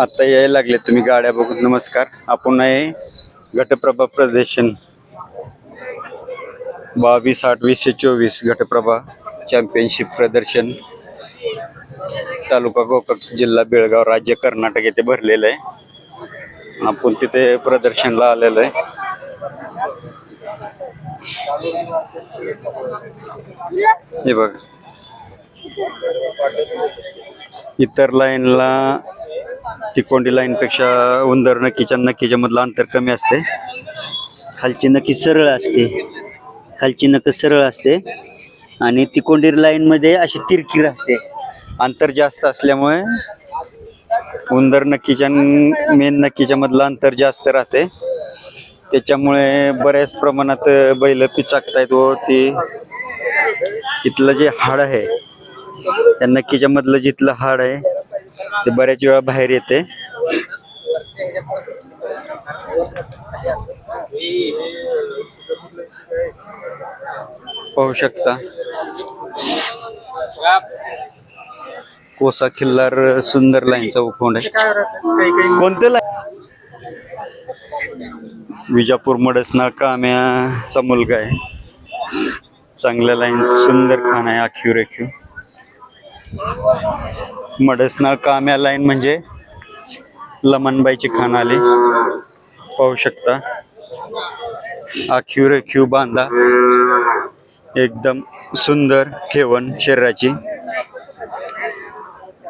आता यायला लागले तुम्ही गाड्या बघून. नमस्कार. आपण आहे घटप्रभा प्रदर्शन. बावीस आठ वीसशे चोवीस घटप्रभा चॅम्पियनशिप प्रदर्शन. तालुका गोकक जिल्हा बेळगाव राज्य कर्नाटक येथे भरलेलं आहे. आपण तिथे प्रदर्शनला आलेलो आहे. हे बघ. इतर लाईनला तिकोंडी लाईनपेक्षा उंदर नक्कीच्या नक्कीच्या मधलं अंतर कमी असते. खालची नक्की सरळ असते. खालची नक सरळ असते. आणि तिकोंडी लाईनमध्ये अशी तिरकी राहते. अंतर जास्त असल्यामुळे उंदर नक्कीच्या मेन नक्कीच्या मधलं अंतर जास्त राहते. त्याच्यामुळे बऱ्याच प्रमाणात बैल पिचाकतायत व ते इथलं जे हाड आहे त्या नक्कीच्या मधलं जिथलं हाड आहे ते बऱ्याच वेळा बाहेर येते. पाहू शकता. कोसा खिल्लार सुंदर लाईनचा उखोंड आहे. कोणते लाईन? विजापूर मडसना काम्याचा मुलगा आहे. चांगल्या लाईन सुंदर खान आहे आखीव रेखीव मडसना काम्या लाईन म्हणजे लमनबाईची खाण आली पाहू शकता. आखीव रेखीव बांधा. एकदम सुंदर ठेवण शरीराची.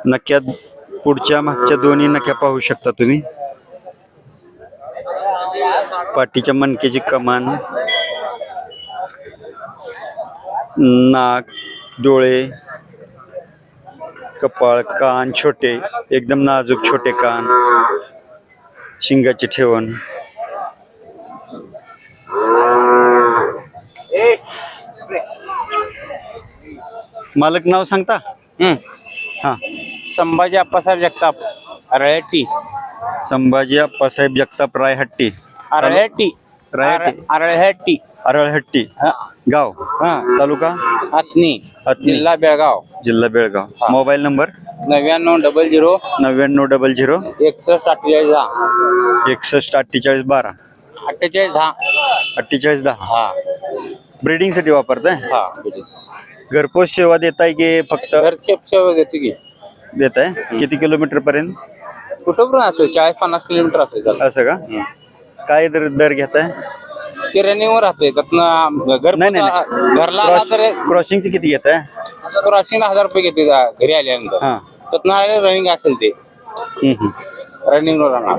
नक्यात पुढच्या मागच्या दोन्ही नक्या पाहू शकता तुम्ही. पाठीच्या मनकेची कमान. नाक डोळे कपाळ कान छोटे एकदम नाजूक छोटे कान. शिंगाची ठेवण. मालक नाव सांगता? हम्म. हा. संभाजी अप्पासाहेब जगताप अरळ्याटी संभाजी अप्पासाहेब जगताप रायहट्टी. रायहट्टी. अरळ्याटी अरळहट्टी. हा. गाव? हा. तालुका? अथनी. जिल्हा बेळगाव. जिल्हा बेळगाव. Mobile number? नव्याण्णव डबल झिरो नव्याण्णव डबल झिरो. एकसष्ट अठ्ठेचाळीस दहा. एकसष्ट अठ्ठेचाळीस बारा. अठ्ठेचाळीस दहा. अठ्ठेचाळीस दहा. हा. ब्रिडिंगसाठी वापरताय? हा. घरपोच सेवा देताय की फक्त घरचे सेवा देतो की. देताय? किती किलोमीटर पर्यंत? कुठं पण असतो चाळीस पन्नास किलोमीटर असतो असं का? काय दर दर घेताय? ते रनिंगवर राहते त्यातनं घर नाही, नाही, नाही. घरला आला तर क्रॉसिंगचे किती घेताय क्रॉसिंग हजार रुपये घेते जा- घरी आल्यानंतर. हा. त्यातनं रनिंग असेल ते. हम्म, हम्म. रनिंग वर राहणार.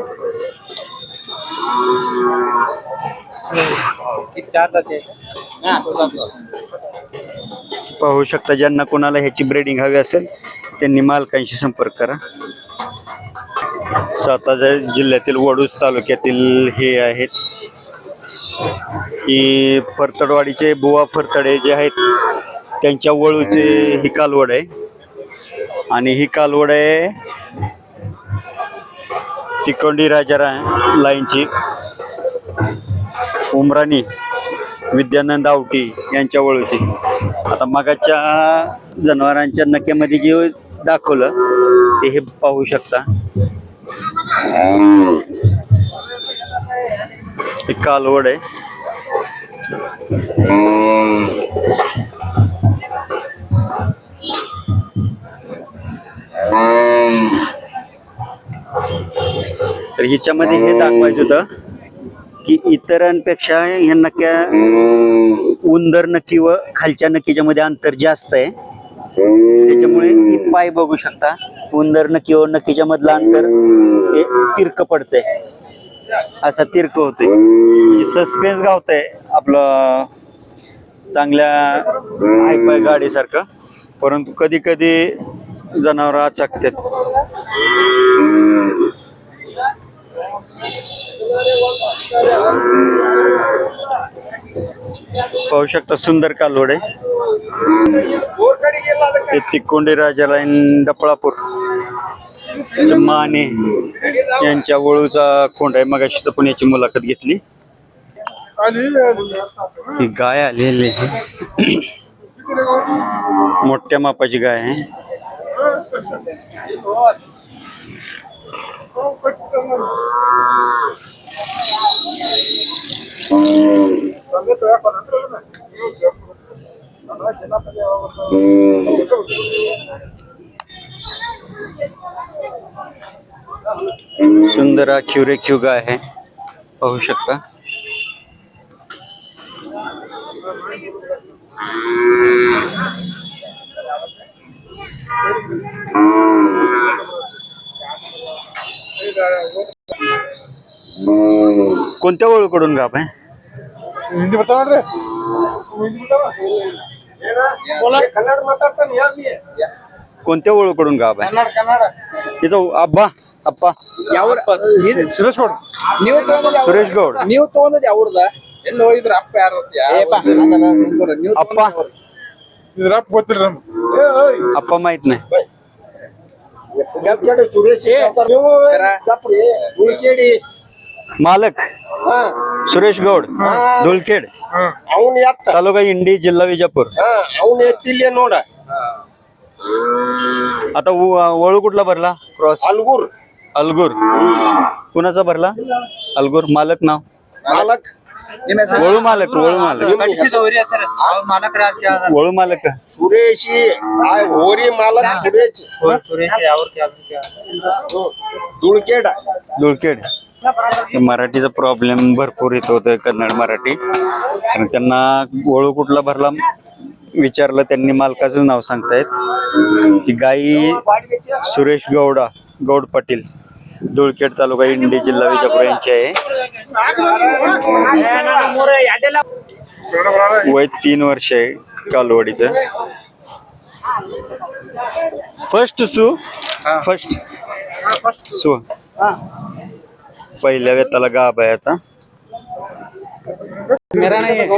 पाहू शकता ज्यांना कोणाला ह्याची ब्रेडिंग हवी असेल त्यांनी मालकांशी संपर्क करा. सातारा जिल्ह्यातील वडूज तालुक्यातील हे आहेत ही फरतडवाडीचे बुवा फरतडे जे आहेत त्यांच्या वळूचे ही कालवड आहे. आणि ही कालवड आहे तिकोंडी राजा लाईनची. उमराणी विद्यानंद आवटी यांच्या वळूची. आता मगाच्या जनावरांच्या नक्यामध्ये जे दाखवलं ते हे पाहू शकता. हे कालवड आहे. तर हिच्यामध्ये हे दाखवायचं होतं की इतरांपेक्षा ह्या नक्या उंदर नक्की व खालच्या नक्कीच्या मध्ये अंतर जास्त आहे. त्याच्यामुळे ही पाय बघू शकता. उंदर नक्की व नक्कीच्या मधलं अंतर हे तिरक पडतंय. असा तिरक होतोय. म्हणजे सस्पेन्स गावतंय आपलं चांगल्या हायपाय गाडीसारखं. परंतु कधी कधी जनावर आचकतात पाहू शकता सुंदर कालवड. आहे ते राजा लाईन डपळापूर. माने यांच्या वळूचा खोंड आहे. मगाशीच पण याची मुलाखत घेतली. ही गाय आलेली आहे. मोठ्या मापाची गाय आहे. सुंदर आखीव रेखीव गाय आहे. पाहू शकता. कोणत्या ओळूकडून गाप आहे? कोणत्या ओळूकडून गाप आहे? तिचा ಅಪ್ಪ ಯಾವ ಸುರೇಶ್ ಗೌಡ್ ನೀವು ಸುರೇಶ್ ಗೌಡ್. ನೀವು ತಗೊಂಡದ್ ಯಾವ್ರದ ಎಲ್ಲಿ ಹೋಗಿದ್ರ ಅಪ್ಪ ಯಾರು ನೀವು ಅಪ್ಪ. ಇದ್ರ ಅಪ್ಪ ಗೊತ್ತಿಲ್ಲ ನಮ್ಗೆ. ಅಪ್ಪ ಮಾಹಿತಿನೇ ಸುರೇಶ್ ಮಾಲಕ್. ಸುರೇಶ್ ಗೌಡ್. ದುಲ್ಕೇಡ್ ಅವನ್ ಎತ್ತ. ತಾಲೂಕ ಇಂಡಿ ಜಿಲ್ಲಾ ವಿಜಯಪುರ ಅವನ್ ಎತ್ತಿಲ್ಲ ನೋಡ. ಅತ ಒಳಗುಡ್ಲ ಬರ್ಲಾ? ಕ್ರಾಸ್ ಅಲ್ಗೂರ್. अलगूर. कुणाचा भरला? अलगूर मालक नाव? मालक. वळू मालक वळू मालक. वळू मालक. सुरेशी होरी मालक सुरेश. हो. धुळकेड. धुळकेड. मराठीचा प्रॉब्लेम भरपूर येत कन्नड मराठी. आणि त्यांना वळू कुठला भरला विचारलं त्यांनी मालकाचं नाव सांगतायत. की गाई सुरेश गौडा गौड पाटील. धुळखेड तालुका इंडी जिल्हा विजापूर यांची आहे. वय तीन वर्ष आहे कालवडीचं. फर्स्ट सु फर्स्ट सु पहिल्या वेताला गाभ आहे आता.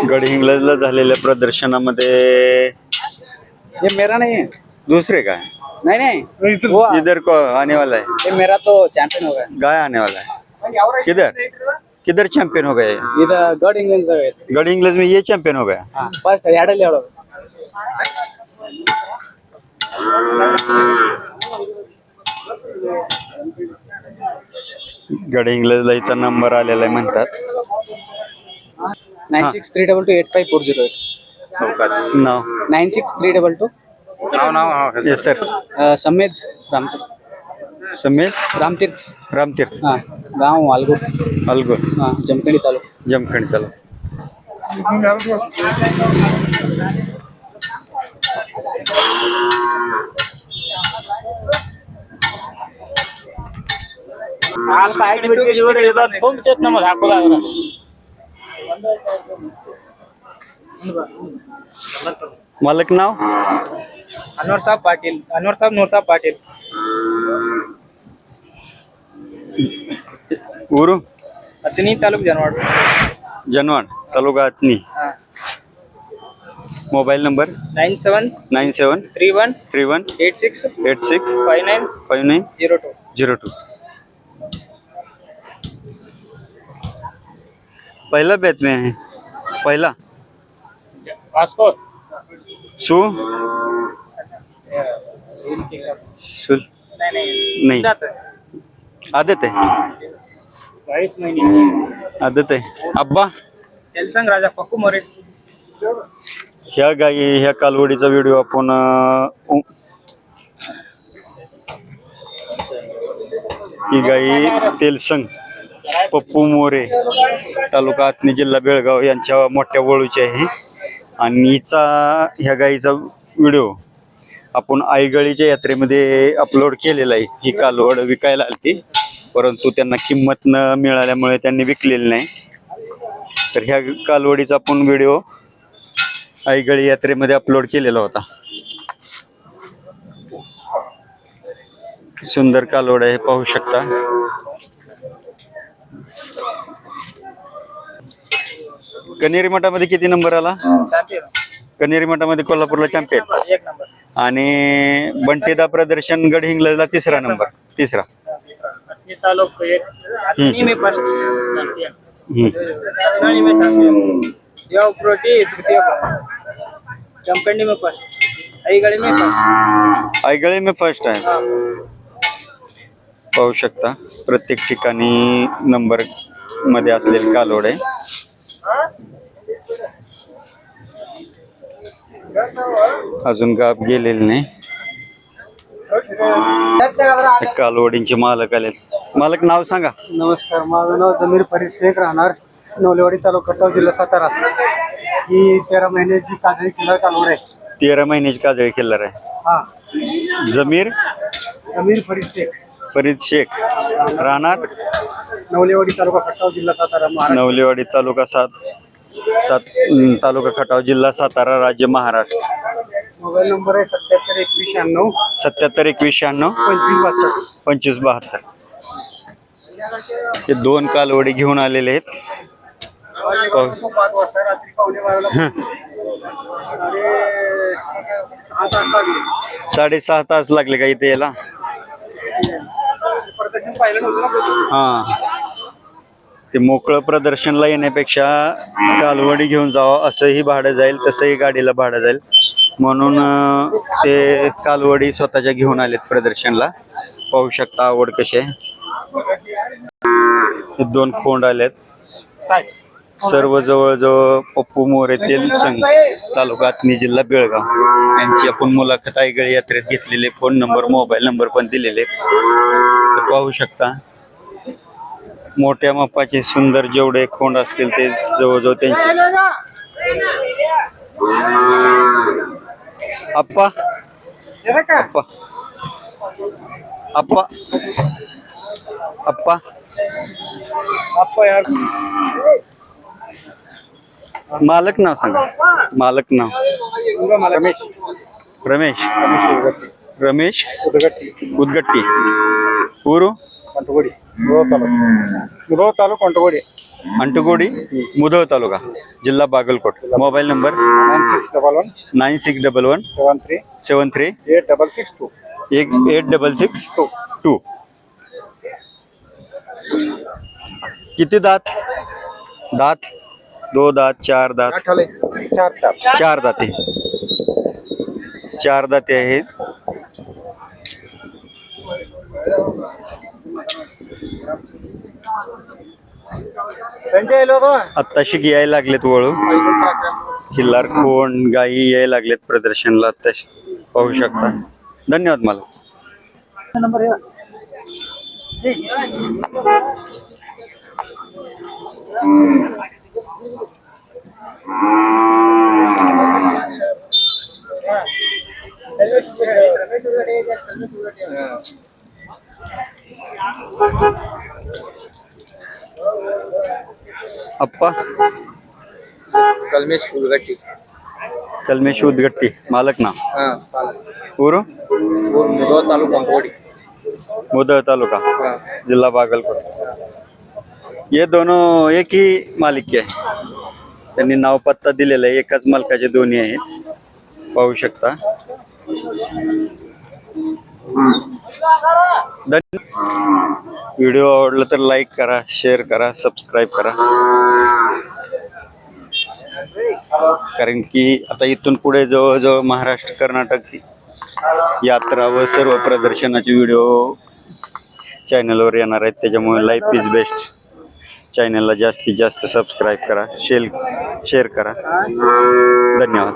गडहिंग्लजला झालेल्या प्रदर्शनामध्ये ये मेरा नहीं दुसरे काय? नहीं नहीं. इधर को आने वाला है ये मेरा तो चैंपियन होगा गाय. आने वाला है। किधर? किधर चैंपियन हो गया इधर गढ़ इंग्लैंड गढ़ इंग्लैंड में ये चैंपियन हो गया। फर्स्ट हरियाणा ले गड इंग्लजला हिचा नंबर आलेला आहे म्हणतात। Nine six three double two eight five four zero eight. Nine six three double two. नाव नाव येस सर समेत रामतीर्थ समीर रामतीर्थ रामतीर्थ हां गाव अलगूर अलगोर हां जमखंडी तालुका। जमखंड तालुका। मालक नाव? अनवर साहब पाटील. अनवर साहब नूर साहब पाटील. ऊरू अतनी तालुक जनवाड. जनवाड तालुका अतनी. हाँ. Mobile number? Nine seven nine seven three one three one eight six eight six five nine five nine zero two. Zero two. पहिला बॅच में है पहला. वास्को सु? सुल? नहीं आदत आहे. महीने. आदत आहे. अब्बा? तेलसंग राजा पक्कू मोरे. ह्या गायी ह्या कालवडीचा व्हिडिओ आपण अं, उ- ही गाई तेलसंग पप्पू मोरे तालुका आतनी जिल्हा बेळगाव यांच्या मोठ्या वळूची आहे आणि हिचा ह्या गाईचा व्हिडिओ आपण आईगळीच्या यात्रेमध्ये अपलोड केलेला आहे. ही कालवड विकायला आलती. परंतु त्यांना किंमत न मिळाल्यामुळे त्यांनी विकलेली नाही. तर ह्या कालवडीचा आपण व्हिडिओ आईगळी यात्रेमध्ये अपलोड केलेला होता. सुंदर कालवड आहे पाहू शकता. कनेरी मठामध्ये किती नंबर आला? चैंपियन कनेरी मठामध्ये कोल्हापूरला चॅम्पियन एक नंबर आणि बंटेदा प्रदर्शन गड हिंगलजला तिसरा नंबर. तिसरा. आईगळे में फर्स्ट आहे. पाहू शकता प्रत्येक ठिकाणी नंबरमध्ये असलेले कालोड. आहे अजून गाप गेलेले नाही. कालवडींचे मालक आले मालक नाव सांगा. नमस्कार माझं नाव जमीर फरीद शेख राहणार नवलेवाडी तालुका खटाव जिल्हा सातारा. ही तेरा महिन्याची काजळी किल्ला कालवड आहे. तेरा महिन्याची काजळी किल्लर आहे. हा. जमीर? जमीर फरीद शेख. फरीद शेख. राहणार? नवलेवाडी तालुका खटाव जिल्हा सातारा नवलेवाडी तालुका सात. सात तालुका खटाव जिल्हा सातारा राज्य महाराष्ट्र. मोबाईल नंबर आहे सत्याहत्तर एकवीस शहाण्णव. सत्याहत्तर एकवीस शहाण्णव. पंचवीस बहात्तर. पंचवीस बहात्तर. हे दोन कालवडी घेऊन आलेले आहेत. पाहू- पाच वाजता रात्री पावणे बाराला. साडेसहा तास लागले का इथे यायला? प्रदर्शन पाहिलं नव्हतं ना कधी. हा. ते मोकळं प्रदर्शनला येण्यापेक्षा कालवडी घेऊन जावं असंही भाडं जाईल तसंही गाडीला भाडं जाईल. म्हणून ते कालवडी स्वतःच्या घेऊन आलेत प्रदर्शनला. पाहू शकता आवड कशी आहे. दोन खोंड आलेत. सर्व जवळजवळ पप्पू मोरेतील संघ तालुका जिल्हा बेळगाव. यांची आपण मुलाखत आयगळ यात्रेत घेतलेले फोन नंबर मोबाईल नंबर पण दिलेले पाहू शकता. मोठ्या मापाचे सुंदर जेवढे खोंड असतील ते जवळजवळ त्यांचे. आप्पा. आप्पा. यार मालक नाव सांगा. मालक नाव. रमेश. रमेश. रमेश उदगट्टी. उदगट्टी. कंटगोडी मुधोळ तालुका मुधोळ तालुका कंटगोडी अंटुगोडी मुधोळ तालुका जिल्हा Bagalkot mobile number nine six double one nine six double one seven three seven three eight double six two एक eight double six two two किती दात दात दो दात चार दात चार दाते चार दाते आहेत तो आत्ताशी यायला लागलेत वळू. किल्लार कोण गायी यायला लागलेत प्रदर्शनला आत्ताशी. पाहू शकता. धन्यवाद मला. नंबर आहे अप्पा कलमेश उदगट्टी कलमेश उदगट्टी मालक ना हा ऊರು मुधोळ तालुका कंटगोडी मुदळ तालुका हा जिल्हा बागलकोट ये दोनों एक ही मालिक के आहे त्यांनी नाव पत्ता दिलेला आहे एकाच मालकाचे दोन्ही आहेत पाहू शकता धन्य- व्हिडिओ आवडला तर लाईक करा शेअर करा सबस्क्राईब करा. कारण की आता इथून पुढे जवळजवळ महाराष्ट्र कर्नाटक यात्रा व सर्व प्रदर्शनाचे व्हिडिओ चॅनलवर येणार आहेत. त्याच्यामुळे लाईफ इज बेस्ट चॅनलला जास्तीत जास्त सबस्क्राईब करा शेल शेअर करा. धन्यवाद.